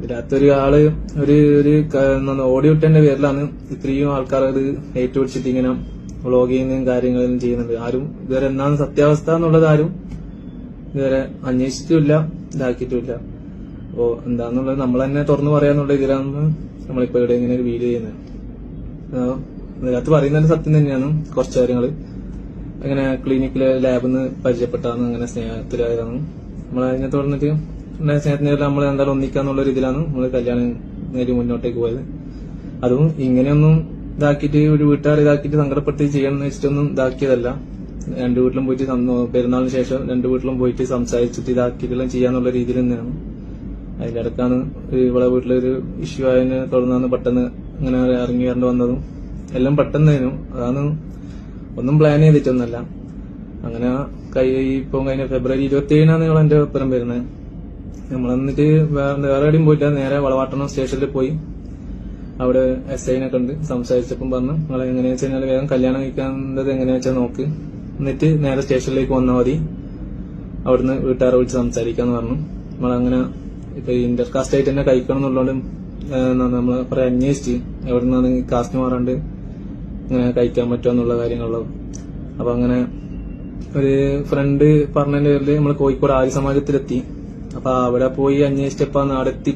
ഇതിനകത്തൊരു ആൾ ഒരു ഒരു ഓടിവിട്ടന്റെ പേരിലാണ് ഇത്രയും ആൾക്കാർ അത് ഏറ്റുപിടിച്ചിട്ട് ഇങ്ങനെ വ്ളോഗ് ചെയ്യുന്നതും കാര്യങ്ങളും ചെയ്യുന്നുണ്ട് ആരും ഇതുവരെ എന്താണ് സത്യാവസ്ഥ എന്നുള്ളത് ആരും ഇതുവരെ അന്വേഷിച്ചിട്ടില്ല ഇതാക്കിയിട്ടില്ല. അപ്പോ എന്താന്നുള്ളത് നമ്മൾ തന്നെ തുറന്നു പറയാന്നുള്ള ഇതിലാണ് നമ്മളിപ്പോ ഇവിടെ ഇങ്ങനെ ഒരു വീഡിയോ ചെയ്യുന്നത്. ഇതിനകത്ത് പറയുന്നത് സത്യം തന്നെയാണ് കുറച്ച് കാര്യങ്ങൾ. അങ്ങനെ ക്ലിനിക്കിലെ ലാബിൽ നിന്ന് പരിചയപ്പെട്ടാണ് അങ്ങനെ സ്നേഹത്തിലായതാണ്. നമ്മൾ അതിനെ തുടർന്നിട്ട് സ്നേഹത്തിന് നമ്മൾ എന്തായാലും ഒന്നിക്കാന്നുള്ള ഒരു ഇതിലാണ് നമ്മൾ കല്യാണം നേരി മുന്നോട്ടേക്ക് പോയത്. അതും ഇങ്ങനെയൊന്നും ഇതാക്കിയിട്ട് ഒരു വീട്ടുകാർ ഇതാക്കിയിട്ട് സങ്കടപ്പെടുത്തി ചെയ്യണമെന്ന് വെച്ചിട്ടൊന്നും ഇതാക്കിയതല്ല. രണ്ടു വീട്ടിലും പോയിട്ട് പെരുന്നാളിന് ശേഷം രണ്ടു വീട്ടിലും പോയിട്ട് സംസാരിച്ചിട്ട് ഇതാക്കിയിട്ടെല്ലാം ചെയ്യാന്നുള്ള രീതിയിൽ തന്നെയാണ്. അതിന്റെ ഇടക്കാണ് ഇവിടെ വീട്ടിലൊരു ഇഷ്യൂ ആയതിനെ തുടർന്നാണ് പെട്ടെന്ന് ഇങ്ങനെ ഇറങ്ങി വരേണ്ടി വന്നതും. എല്ലാം പെട്ടെന്നായിരുന്നു അതാണ് ഒന്നും പ്ലാൻ ചെയ്തിട്ടൊന്നല്ല അങ്ങനെ കൈ ഇപ്പം കഴിഞ്ഞ ഫെബ്രുവരി ഇരുപത്തി ഏഴിനാണ് നിങ്ങൾ എന്റെ ഒപ്പരം വരുന്നത്. നമ്മൾ എന്നിട്ട് വേറെ എവിടെയും പോയില്ല. നേരെ വളവാട്ടണം സ്റ്റേഷനിൽ പോയി. അവിടെ എസ് ഐനെ കണ്ട് സംസാരിച്ചപ്പം പറഞ്ഞു നിങ്ങൾ എങ്ങനെയാ കഴിഞ്ഞാൽ വേഗം കല്യാണം കഴിക്കാനുള്ളത് എങ്ങനെയാ വെച്ചാൽ നോക്ക്. എന്നിട്ട് നേരെ സ്റ്റേഷനിലേക്ക് വന്നാൽ മതി. അവിടുന്ന് വീട്ടുകാരെ വിളിച്ച് സംസാരിക്കാന്ന് പറഞ്ഞു. നമ്മളങ്ങനെ ഇപ്പൊ ഇന്റർ കാസ്റ്റ് ആയിട്ട് തന്നെ കഴിക്കണം എന്നുള്ളതുകൊണ്ട് നമ്മൾ കുറെ അന്വേഷിച്ച് എവിടെ നിന്നാണ് കാസ്റ്റ് മാറാണ്ട് ഇങ്ങനെ കഴിക്കാൻ പറ്റുമോ എന്നുള്ള കാര്യങ്ങളിലും അപ്പൊ അങ്ങനെ ഒരു ഫ്രണ്ട് പറഞ്ഞതിന്റെ പേരിൽ നമ്മൾ കോഴിക്കോട് ആര്യ സമാജത്തിലെത്തി അപ്പൊ അവിടെ പോയി അന്വേഷിച്ചപ്പോ എത്തിയിട്ട്